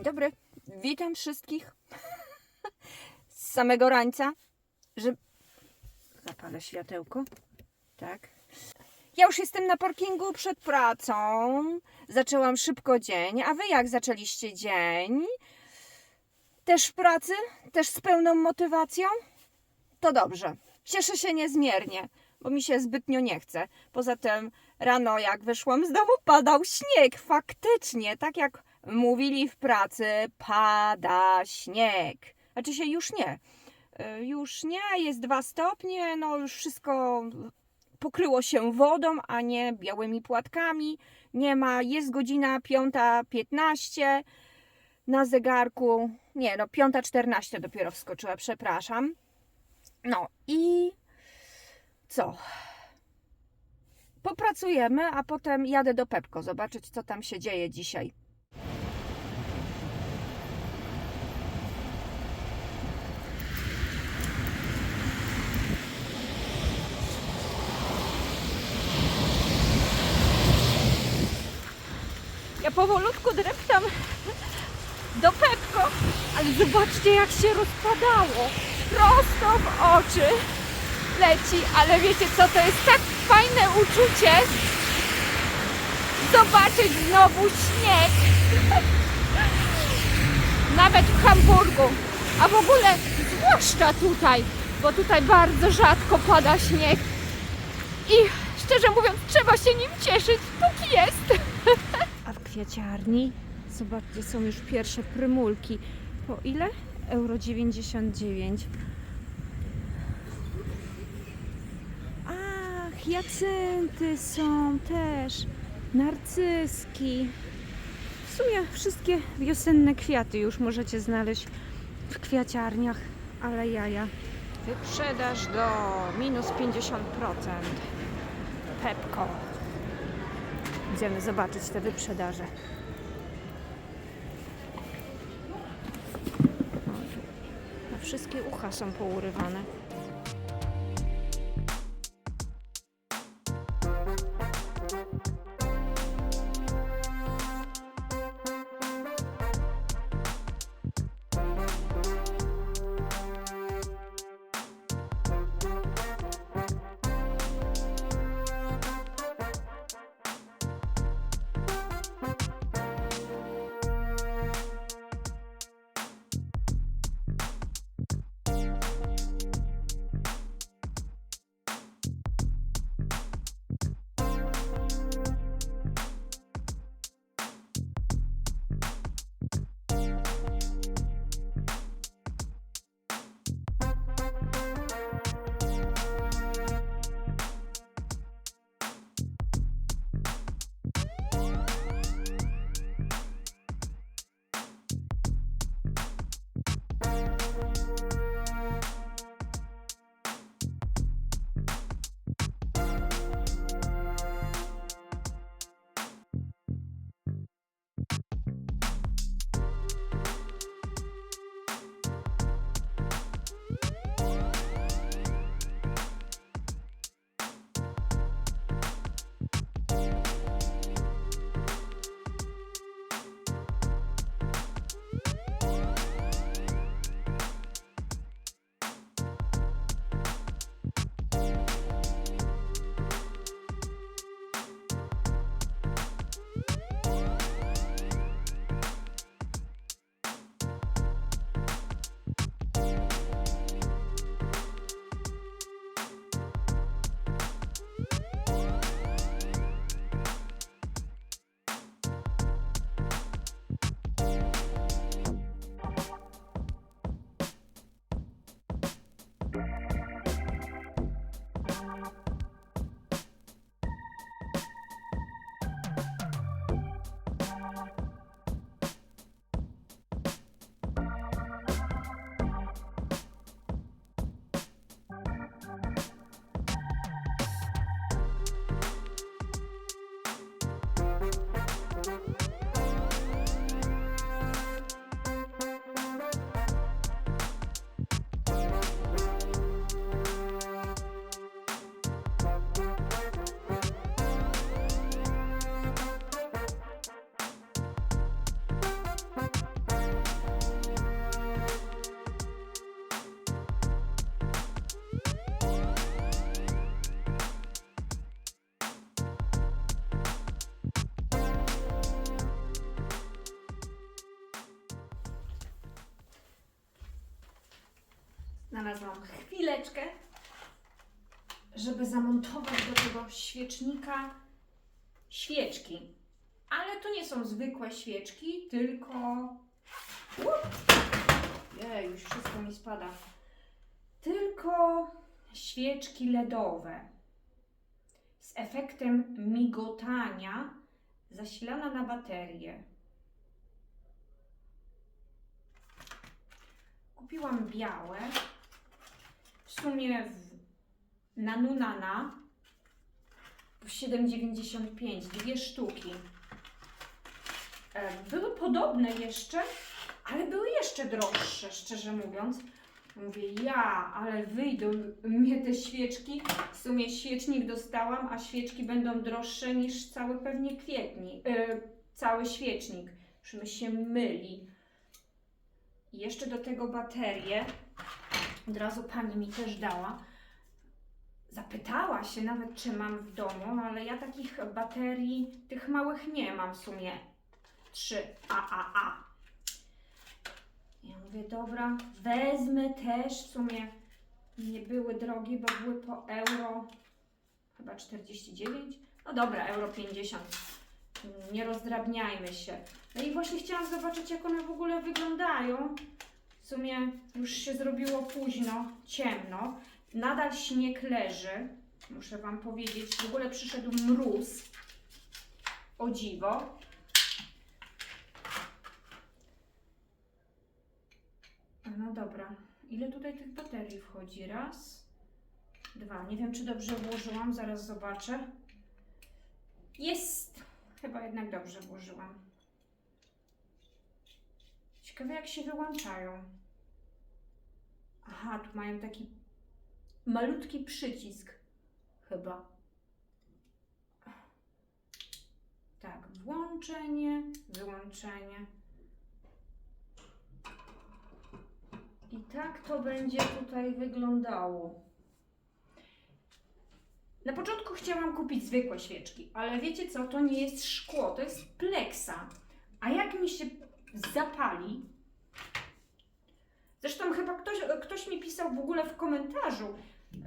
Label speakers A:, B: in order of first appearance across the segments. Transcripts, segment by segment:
A: Dzień dobry. Witam wszystkich. Z samego rańca, że zapalę światełko. Tak. Ja już jestem na parkingu przed pracą. Zaczęłam szybko dzień. A wy jak zaczęliście dzień? Też w pracy? Też z pełną motywacją? To dobrze. Cieszę się niezmiernie, bo mi się zbytnio nie chce. Poza tym rano jak wyszłam z domu padał śnieg. Faktycznie, tak jak mówili w pracy, pada śnieg. Znaczy się już nie. Y, Już nie, jest dwa stopnie, no już wszystko pokryło się wodą, a nie białymi płatkami. Nie ma, jest godzina 5.15 na zegarku. Nie, no 5.14 dopiero wskoczyła, przepraszam. No i co? Popracujemy, a potem jadę do Pepko zobaczyć, co tam się dzieje dzisiaj. Powolutku dreptam do Pepko, ale zobaczcie jak się rozpadało. Prosto w oczy leci, ale wiecie co, to jest tak fajne uczucie zobaczyć znowu śnieg. Nawet w Hamburgu. A w ogóle zwłaszcza tutaj, bo tutaj bardzo rzadko pada śnieg. I szczerze mówiąc, trzeba się nim cieszyć, póki jest. Kwiaciarni, zobaczcie, są już pierwsze prymulki. Po ile? Euro 99. Ach, jacynty są też. Narcyski. W sumie wszystkie wiosenne kwiaty już możecie znaleźć w kwiaciarniach, ale jaja. Wyprzedaż do minus 50%. Pepko. Idziemy zobaczyć te wyprzedaże. A wszystkie ucha są pourywane. Znalazłam chwileczkę, żeby zamontować do tego świecznika świeczki. Ale to nie są zwykłe świeczki, tylko. Jej, już wszystko mi spada. Tylko świeczki LEDowe z efektem migotania, zasilana na baterię. Kupiłam białe, w sumie w Nanunana po 7,95, dwie sztuki. E, Były podobne jeszcze, ale były jeszcze droższe, szczerze mówiąc. Mówię, ja, ale wyjdą mnie te świeczki. W sumie świecznik dostałam, a świeczki będą droższe niż cały pewnie kwietnik, e, cały świecznik. Już mi się myli. I jeszcze do tego baterię. Od razu pani mi też dała. Zapytała się nawet, czy mam w domu, no ale ja takich baterii, tych małych nie mam w sumie. 3 AAA. Ja mówię, dobra, wezmę też, w sumie nie były drogie, bo były po euro, chyba 49. No dobra, euro 50. Nie rozdrabniajmy się. No i właśnie chciałam zobaczyć, jak one w ogóle wyglądają. Sumie już się zrobiło późno, ciemno. Nadal śnieg leży, muszę Wam powiedzieć. W ogóle przyszedł mróz. O dziwo. No dobra. Ile tutaj tych baterii wchodzi? Raz, dwa. Nie wiem, czy dobrze włożyłam, zaraz zobaczę. Jest! Chyba jednak dobrze włożyłam. Ciekawe, jak się wyłączają. Aha, tu mają taki malutki przycisk. Chyba. Tak, włączenie, wyłączenie. I tak to będzie tutaj wyglądało. Na początku chciałam kupić zwykłe świeczki, ale wiecie co, to nie jest szkło, to jest pleksa. A jak mi się zapali, zresztą chyba ktoś, ktoś mi pisał w ogóle w komentarzu,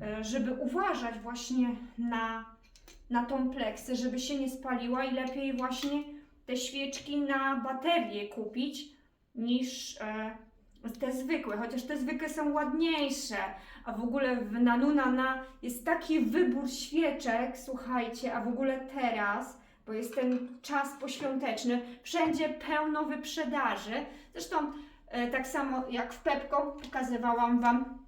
A: e, żeby uważać właśnie na, na tą pleksę, żeby się nie spaliła i lepiej właśnie te świeczki na baterię kupić niż e, te zwykłe, chociaż te zwykłe są ładniejsze, a w ogóle w Nanunana jest taki wybór świeczek, słuchajcie, a w ogóle teraz, bo jest ten czas poświąteczny, wszędzie pełno wyprzedaży. Zresztą tak samo jak w Pepko pokazywałam Wam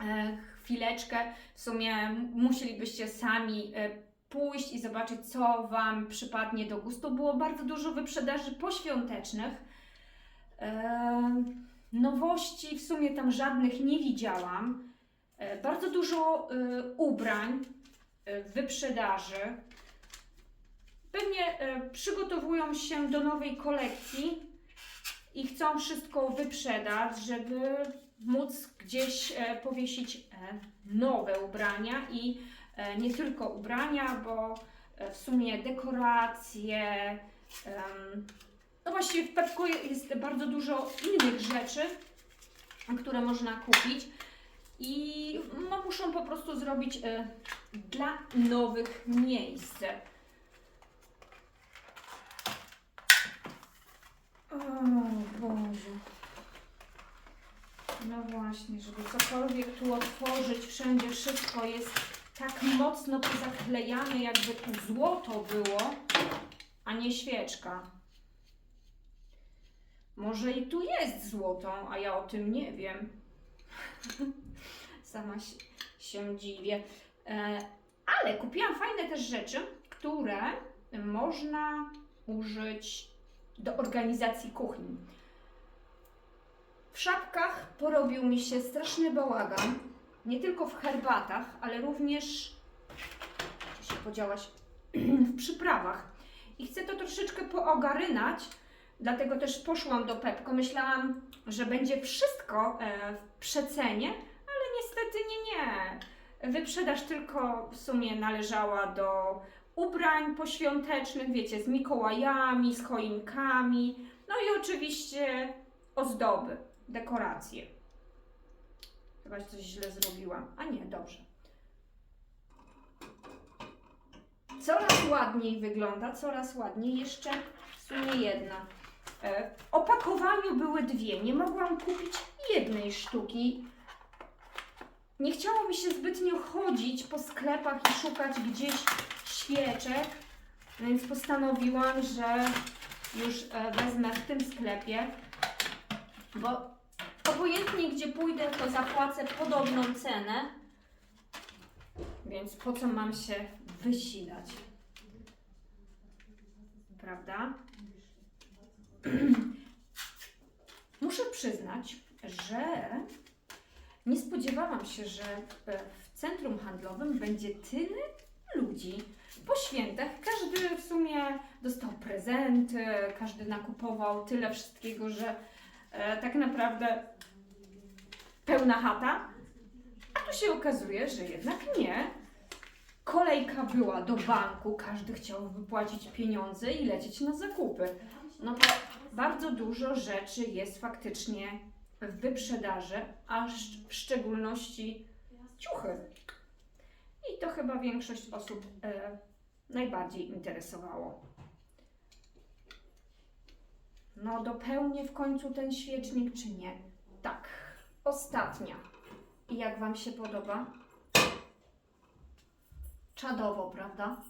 A: e, chwileczkę, w sumie musielibyście sami e, pójść i zobaczyć, co Wam przypadnie do gustu. Było bardzo dużo wyprzedaży poświątecznych. Nowości w sumie tam żadnych nie widziałam. E, Bardzo dużo e, ubrań e, wyprzedaży. Pewnie e, przygotowują się do nowej kolekcji i chcą wszystko wyprzedać, żeby móc gdzieś e, powiesić e, nowe ubrania i e, nie tylko ubrania, bo w sumie dekoracje. no właściwie w Pepku jest bardzo dużo innych rzeczy, które można kupić i no, muszą po prostu zrobić dla nowych miejsc. O Boże. No właśnie, żeby cokolwiek tu otworzyć, wszędzie wszystko jest tak mocno pozaklejane, jakby tu złoto było, a nie świeczka. Może i tu jest złoto, a ja o tym nie wiem. Sama się, dziwię. E, ale kupiłam fajne też rzeczy, które można użyć do organizacji kuchni. W szapkach porobił mi się straszny bałagan. Nie tylko w herbatach, ale również. Gdzie się podziałaś? w przyprawach. I chcę to troszeczkę poogarynać, dlatego też poszłam do Pepko. Myślałam, że będzie wszystko e, w przecenie, ale niestety nie, nie. Wyprzedaż tylko w sumie należała do ubrań poświątecznych, wiecie, z Mikołajami, z choinkami, no i oczywiście ozdoby, dekoracje. Chyba coś źle zrobiłam. A nie, dobrze. Coraz ładniej wygląda, coraz ładniej. Jeszcze w sumie jedna. E, W opakowaniu były dwie. Nie mogłam kupić jednej sztuki. Nie chciało mi się zbytnio chodzić po sklepach i szukać gdzieś świeczek, więc postanowiłam, że już e, wezmę w tym sklepie, bo obojętnie gdzie pójdę, to zapłacę podobną cenę, więc po co mam się wysilać? Prawda? Muszę przyznać, że nie spodziewałam się, że w centrum handlowym będzie tyle ludzi. Po świętach każdy w sumie dostał prezenty, każdy nakupował tyle wszystkiego, że e, tak naprawdę pełna chata. A tu się okazuje, że jednak nie. Kolejka była do banku, każdy chciał wypłacić pieniądze i lecieć na zakupy. No bo bardzo dużo rzeczy jest faktycznie w wyprzedaży, a w szczególności ciuchy. I to chyba większość osób e, najbardziej interesowało. No, dopełnię w końcu ten świecznik, czy nie? Tak, ostatnia. I jak Wam się podoba? Czadowo, prawda?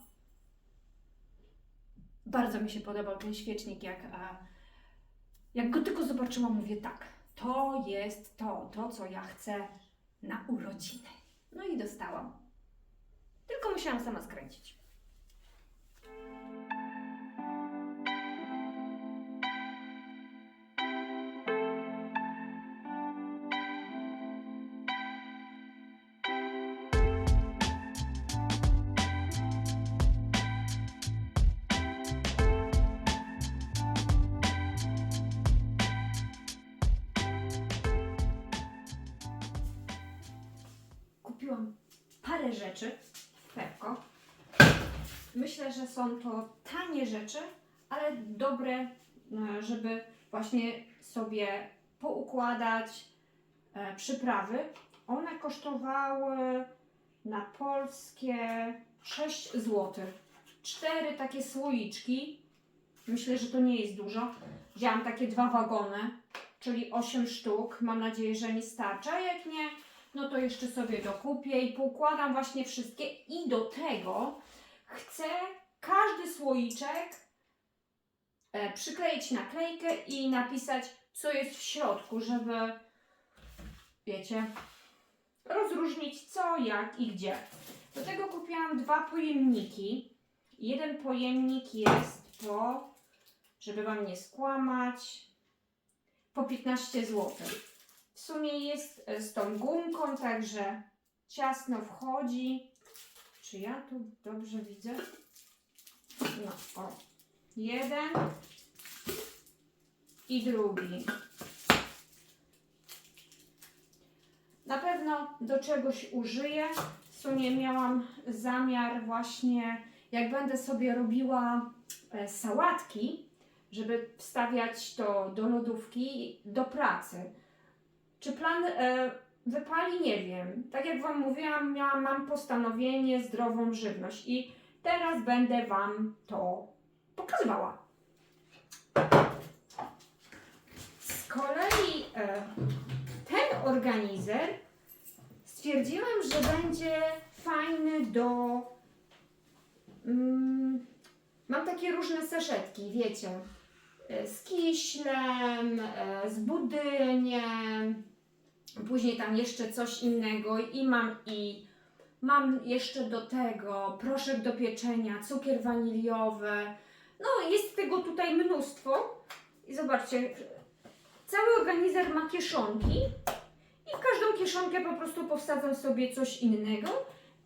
A: Bardzo mi się podobał ten świecznik, jak, a, jak go tylko zobaczyłam, mówię tak, to jest to, to co ja chcę na urodziny. No i dostałam. Tylko musiałam sama skręcić. Kupiłam parę rzeczy. Myślę, że są to tanie rzeczy, ale dobre, e, żeby właśnie sobie poukładać e, przyprawy. One kosztowały na polskie 6 zł. Cztery takie słoiczki. Myślę, że to nie jest dużo. Wzięłam takie dwa wagony, czyli 8 sztuk. Mam nadzieję, że mi starcza. A Jak nie, no to jeszcze sobie dokupię i poukładam właśnie wszystkie i do tego chcę każdy słoiczek e, przykleić naklejkę i napisać co jest w środku, żeby wiecie rozróżnić co, jak i gdzie. Do tego kupiłam dwa pojemniki. Jeden pojemnik jest po, żeby Wam nie skłamać, po 15 zł. W sumie jest z tą gumką, także ciasno wchodzi. Czy ja tu dobrze widzę? No, o. Jeden i drugi. Na pewno do czegoś użyję. W sumie miałam zamiar właśnie, jak będę sobie robiła e, sałatki, żeby wstawiać to do lodówki do pracy. Czy plan e, wypali? Nie wiem. Tak jak Wam mówiłam, miałam, mam postanowienie zdrową żywność i teraz będę Wam to pokazywała. Z kolei e, ten organizer stwierdziłam, że będzie fajny do. Mm, mam takie różne saszetki, wiecie. e, Z kiślem, e, z budyniem, później tam jeszcze coś innego i mam i mam jeszcze do tego proszek do pieczenia, cukier waniliowy. No, jest tego tutaj mnóstwo. I zobaczcie, cały organizer ma kieszonki i w każdą kieszonkę po prostu powsadzam sobie coś innego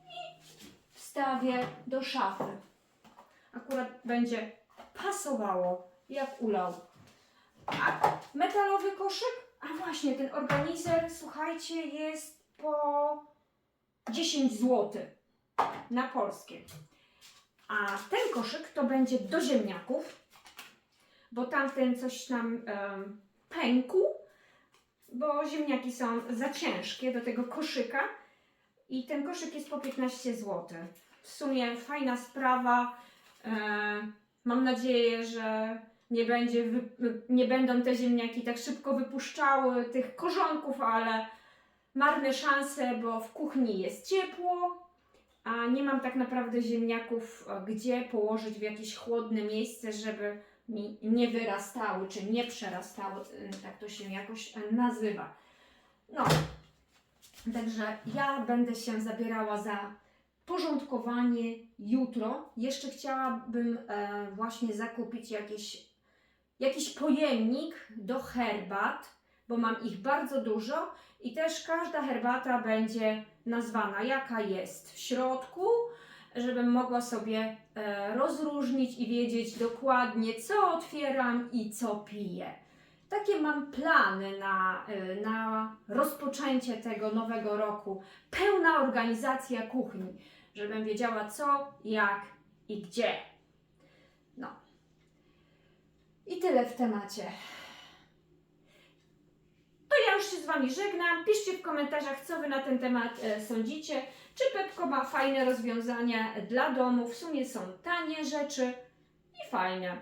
A: i wstawię do szafy. Akurat będzie pasowało jak ulał. A metalowy koszyk? A właśnie, ten organizer, słuchajcie, jest po 10 zł na polskie. A ten koszyk to będzie do ziemniaków, bo tamten coś nam em, pękł. bo ziemniaki są za ciężkie do tego koszyka i ten koszyk jest po 15 zł. W sumie fajna sprawa. E, mam nadzieję, że nie, będzie nie będą te ziemniaki tak szybko wypuszczały tych korzonków, ale marne szanse, bo w kuchni jest ciepło, a nie mam tak naprawdę ziemniaków e, gdzie położyć w jakieś chłodne miejsce, żeby mi nie wyrastały, czy nie przerastały, e, tak to się jakoś e, nazywa. No, także ja będę się zabierała za porządkowanie jutro. Jeszcze chciałabym właśnie zakupić jakieś, jakiś pojemnik do herbat, bo mam ich bardzo dużo i też każda herbata będzie nazwana, jaka jest w środku, żebym mogła sobie e, rozróżnić i wiedzieć dokładnie, co otwieram i co piję. Takie mam plany na, e, na rozpoczęcie tego nowego roku. Pełna organizacja kuchni, żebym wiedziała co, jak i gdzie. I tyle w temacie. To ja już się z Wami żegnam. Piszcie w komentarzach, co Wy na ten temat e, sądzicie. Czy Pepko ma fajne rozwiązania dla domu? W sumie są tanie rzeczy i fajne.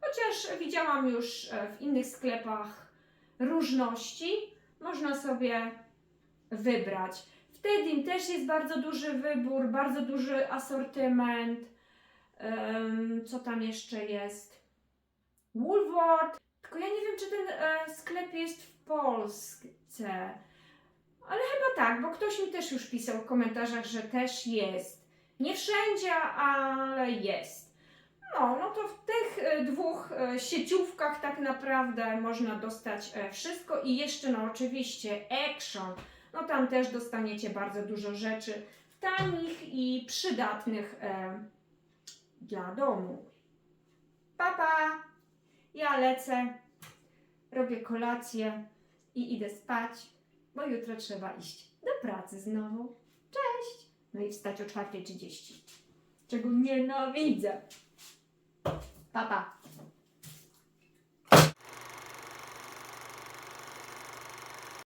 A: Chociaż widziałam już e, w innych sklepach różności, można sobie wybrać. W Tedim też jest bardzo duży wybór, bardzo duży asortyment. Co tam jeszcze jest? Woolworth. Tylko ja nie wiem, czy ten e, sklep jest w Polsce. Ale chyba tak, bo ktoś mi też już pisał w komentarzach, że też jest. Nie wszędzie, ale jest. No, no to w tych e, dwóch e, sieciówkach tak naprawdę można dostać e, wszystko i jeszcze no oczywiście Action. No tam też dostaniecie bardzo dużo rzeczy tanich i przydatnych e, dla domu. Papa! Pa. Ja lecę, robię kolację i idę spać, bo jutro trzeba iść do pracy znowu. Cześć! No i wstać o 4.30, czego nienawidzę. Pa, pa.